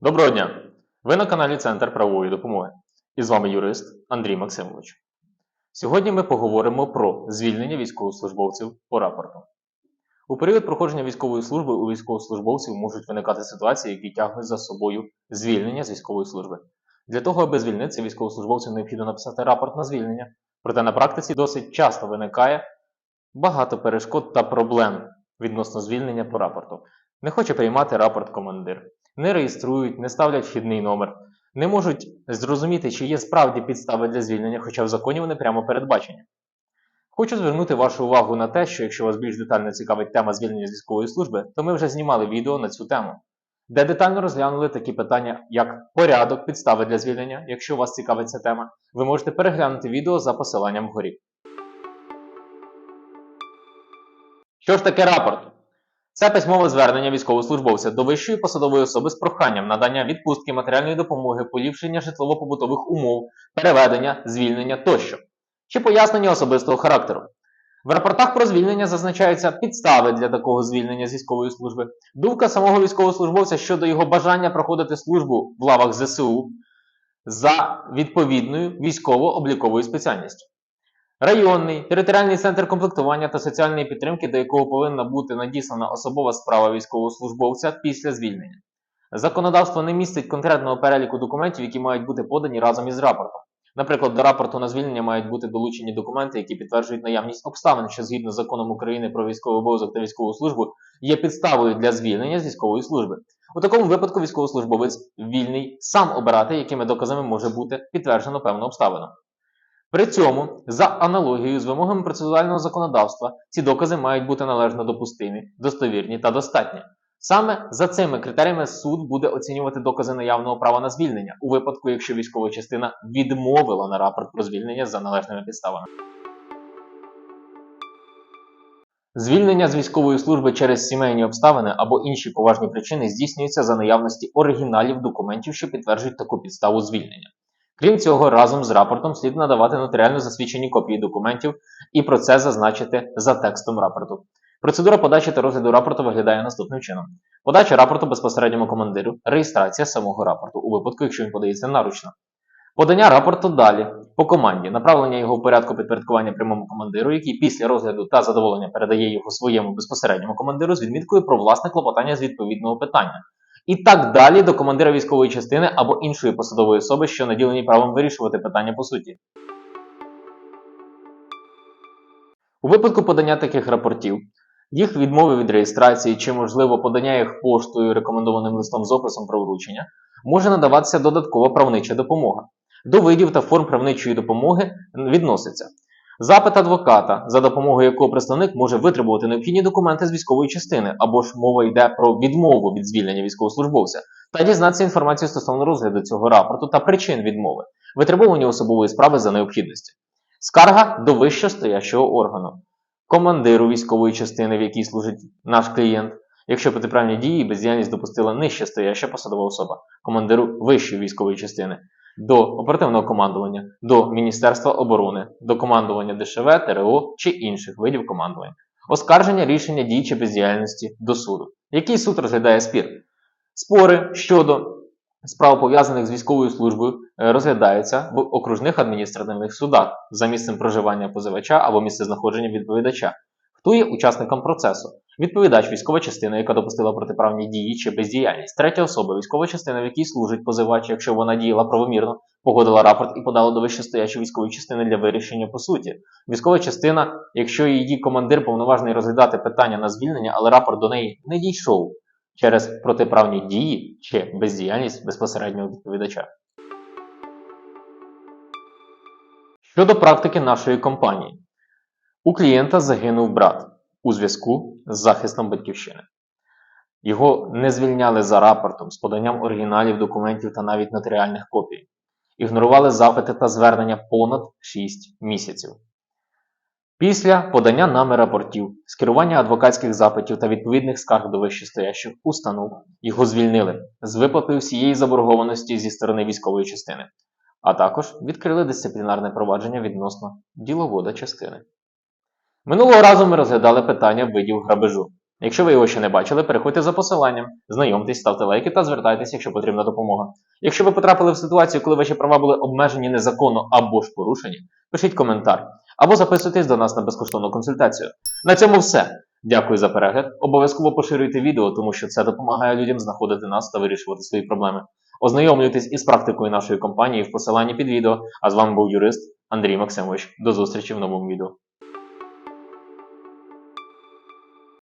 Доброго дня! Ви на каналі Центр правової допомоги. І з вами юрист Андрій Максимович. Сьогодні ми поговоримо про звільнення військовослужбовців по рапорту. У період проходження військової служби у військовослужбовців можуть виникати ситуації, які тягнуть за собою звільнення з військової служби. Для того, аби звільнитися військовослужбовцям необхідно написати рапорт на звільнення. Проте на практиці досить часто виникає багато перешкод та проблем відносно звільнення по рапорту. Не хоче приймати рапорт командир не реєструють, не ставлять вхідний номер, не можуть зрозуміти, чи є справді підстави для звільнення, хоча в законі вони прямо передбачені. Хочу звернути вашу увагу на те, що якщо вас більш детально цікавить тема звільнення з військової служби, то ми вже знімали відео на цю тему, де детально розглянули такі питання, як порядок підстави для звільнення. Якщо вас цікавить ця тема, ви можете переглянути відео за посиланням вгорі. Що ж таке рапорт? Це письмове звернення військовослужбовця до вищої посадової особи з проханням надання відпустки матеріальної допомоги, поліпшення житлово-побутових умов, переведення, звільнення тощо, чи пояснення особистого характеру. В рапортах про звільнення зазначаються підстави для такого звільнення з військової служби, думка самого військовослужбовця щодо його бажання проходити службу в лавах ЗСУ за відповідною військово-обліковою спеціальністю. Районний, територіальний центр комплектування та соціальної підтримки, до якого повинна бути надіслана особова справа військовослужбовця після звільнення. Законодавство не містить конкретного переліку документів, які мають бути подані разом із рапортом. Наприклад, до рапорту на звільнення мають бути долучені документи, які підтверджують наявність обставин, що згідно з законом України про військовий обов'язок та військову службу є підставою для звільнення з військової служби. У такому випадку військовослужбовець вільний сам обирати, якими доказами може бути підтверджено певну обставину. При цьому, за аналогією з вимогами процесуального законодавства, ці докази мають бути належно допустимі, достовірні та достатні. Саме за цими критеріями суд буде оцінювати докази наявного права на звільнення у випадку, якщо військова частина відмовила на рапорт про звільнення за належними підставами. Звільнення з військової служби через сімейні обставини або інші поважні причини здійснюється за наявності оригіналів документів, що підтверджують таку підставу звільнення. Крім цього, разом з рапортом слід надавати нотаріально засвідчені копії документів і про це зазначити за текстом рапорту. Процедура подачі та розгляду рапорту виглядає наступним чином: подача рапорту безпосередньому командиру, реєстрація самого рапорту у випадку, якщо він подається наручно. Подання рапорту далі по команді, направлення його в порядку підпорядкування прямому командиру, який після розгляду та задоволення передає його своєму безпосередньому командиру з відміткою про власне клопотання з відповідного питання і так далі до командира військової частини або іншої посадової особи, що наділені правом вирішувати питання по суті. У випадку подання таких рапортів, їх відмови від реєстрації чи, можливо, подання їх поштою рекомендованим листом з описом про вручення, може надаватися додаткова правнича допомога. До видів та форм правничої допомоги відноситься Запит адвоката, за допомогою якого представник може витребувати необхідні документи з військової частини, або ж мова йде про відмову від звільнення військовослужбовця, та дізнатися інформацію стосовно розгляду цього рапорту та причин відмови, витребування особової справи за необхідності. Скарга до вищостоящого органу, командиру військової частини, в якій служить наш клієнт, якщо протиправні дії і бездіяльність допустила нижче стояща посадова особа, командиру вищої військової частини, до оперативного командування, до Міністерства оборони, до командування ДШВ, ТРО чи інших видів командування. Оскарження рішення дій чи бездіяльності до суду. Який суд розглядає спір? Спори щодо справ пов'язаних з військовою службою е, розглядаються в окружних адміністративних судах за місцем проживання позивача або місцезнаходження відповідача. Хто є учасником процесу? Відповідач військова частина, яка допустила протиправні дії чи бездіяльність. Третя особа військова частина, в якій служить позивач, якщо вона діяла правомірно, погодила рапорт і подала до вищестоячої військової частини для вирішення по суті. Військова частина, якщо її командир повноважений розглядати питання на звільнення, але рапорт до неї не дійшов через протиправні дії чи бездіяльність безпосереднього відповідача. Щодо практики нашої компанії. У клієнта загинув брат у зв'язку з захистом батьківщини. Його не звільняли за рапортом з поданням оригіналів документів та навіть нотаріальних копій. Ігнорували запити та звернення понад 6 місяців. Після подання нами рапортів, скерування адвокатських запитів та відповідних скарг до вищестоящих установ його звільнили з виплати всієї заборгованості зі сторони військової частини, а також відкрили дисциплінарне провадження відносно діловода частини. Минулого разу ми розглядали питання видів грабежу. Якщо ви його ще не бачили, переходьте за посиланням, знайомтесь, ставте лайки та звертайтеся, якщо потрібна допомога. Якщо ви потрапили в ситуацію, коли ваші права були обмежені незаконно або ж порушені, пишіть коментар або записуйтесь до нас на безкоштовну консультацію. На цьому все. Дякую за перегляд. Обов'язково поширюйте відео, тому що це допомагає людям знаходити нас та вирішувати свої проблеми. Ознайомлюйтесь із практикою нашої компанії в посиланні під відео. А з вами був юрист Андрій Максимович. До зустрічі в новому відео.